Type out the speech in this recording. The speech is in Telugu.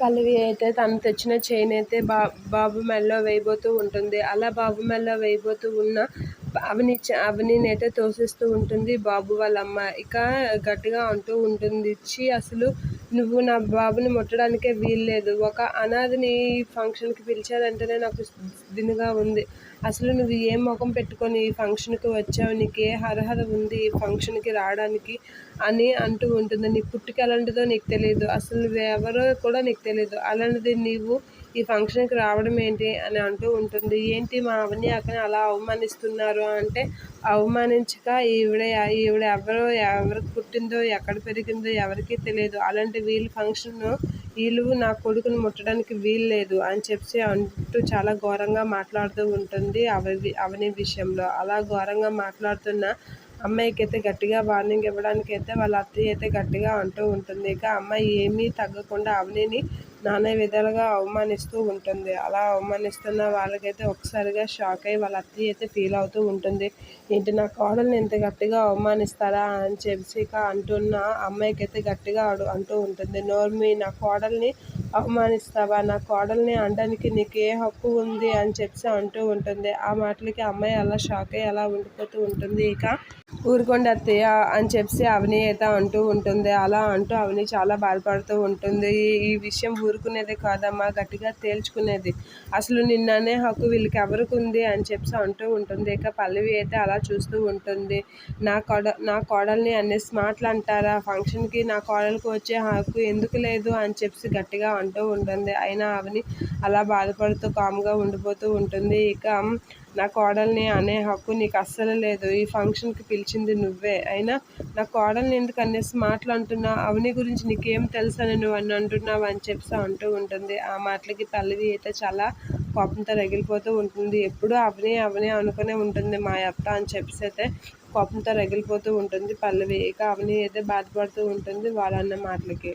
పల్లవి అయితే తను తెచ్చిన చైన్ అయితే బా బాబు మెల్లో వేయబోతూ ఉంటుంది. అలా బాబు మెల్లో వేయబోతూ ఉన్న అవని అవనిని అయితే తోసేస్తూ ఉంటుంది బాబు వాళ్ళ అమ్మ ఇక గట్టిగా అంటూ ఉంటుంది ఇచ్చి అసలు నువ్వు నా బాబుని ముట్టడానికే వీల్లేదు. ఒక అనాథని ఫంక్షన్కి పిలిచారంటేనే నాకు దినుగా ఉంది. అసలు నువ్వు ఏ ముఖం పెట్టుకొని ఈ ఫంక్షన్కి వచ్చావు? నీకు ఏ అర్హత ఉంది ఈ ఫంక్షన్కి రావడానికి అని అంటూ ఉంటుంది. నీ పుట్టుక ఎలాంటిదో నీకు తెలియదు అసలు నువ్వు ఎవరో కూడా నీకు తెలియదు అలాంటిది నీవు ఈ ఫంక్షన్కి రావడం ఏంటి అని అంటూ ఉంటుంది. ఏంటి మా అవన్నీ అక్కడ అలా అవమానిస్తున్నారు అంటే అవమానించక ఈవిడ ఈవిడ ఎవరో ఎవరికి పుట్టిందో ఎక్కడ పెరిగిందో ఎవరికీ తెలియదు. అలాంటి వీళ్ళ ఫంక్షన్ వీళ్ళు నా కొడుకుని ముట్టడానికి వీలు లేదు అని చెప్పి అంటూ చాలా ఘోరంగా మాట్లాడుతూ ఉంటుంది అవి అవని విషయంలో. అలా ఘోరంగా మాట్లాడుతున్న అమ్మాయికి అయితే గట్టిగా వార్నింగ్ ఇవ్వడానికి అయితే వాళ్ళ అత్తయ్య అయితే గట్టిగా అంటూ ఉంటుంది. ఇక అమ్మాయి ఏమీ తగ్గకుండా అవనిని నానా విధాలుగా అవమానిస్తూ ఉంటుంది. అలా అవమానిస్తున్న వాళ్ళకైతే ఒకసారిగా షాక్ అయ్యి వాళ్ళ అత్తయ్య అయితే ఫీల్ అవుతూ ఉంటుంది. ఏంటి నా కోడల్ని ఇంత గట్టిగా అవమానిస్తారా? అని చెప్పి అంటున్న అమ్మాయికి అయితే గట్టిగా అడు అంటూ ఉంటుంది. నోర్మి నా కోడల్ని అవమానిస్తావా? నా కోడల్ని అనడానికి నీకు ఏ హక్కు ఉంది అని చెప్పి అంటూ ఉంటుంది. ఆ మాటలకి అమ్మాయి అలా షాక్ అయ్యి అలా ఉండిపోతూ ఉంటుంది. ఇక ఊరుకోండి అత్తయ్య అని చెప్పి అవని అయితే అంటూ ఉంటుంది. అలా అంటూ అవని చాలా బాధపడుతూ ఉంటుంది. ఈ విషయం ఊరుకునేదే కాదమ్మా గట్టిగా తేల్చుకునేది. అసలు నిన్ననే హక్కు వీళ్ళకి ఎవరికి ఉంది అని చెప్పి అంటూ ఉంటుంది. ఇక పల్లవి అయితే అలా చూస్తూ ఉంటుంది. నా కోడ నా కోడల్ని అన్ని మాటలు అంటారా? ఫంక్షన్కి నా కోడలికి వచ్చే హక్కు ఎందుకు లేదు అని చెప్పి గట్టిగా అంటూ ఉంటుంది. అయినా అవని అలా బాధపడుతూ కామ్గా ఉండిపోతూ ఉంటుంది. ఇక నా కోడల్ని అనే హక్కు నీకు అస్సలు లేదు. ఈ ఫంక్షన్కి పిలిచింది నువ్వే. అయినా నా కోడల్ని ఎందుకు అనేసి మాటలు అంటున్నావు అవని గురించి నీకేం తెలుసని నువ్వు అని అంటున్నావు అని చెప్పి అంటూ ఉంటుంది. ఆ మాటలకి పల్లవి అయితే చాలా కోపంతో రగిలిపోతూ ఉంటుంది. ఎప్పుడూ అవని అవని అనుకునే ఉంటుంది. మా అత్త అని చెప్పేసి అయితే కోపంతో రగిలిపోతూ ఉంటుంది పల్లవి. ఇక అవని అయితే బాధపడుతూ ఉంటుంది వాళ్ళన్న మాటలకి.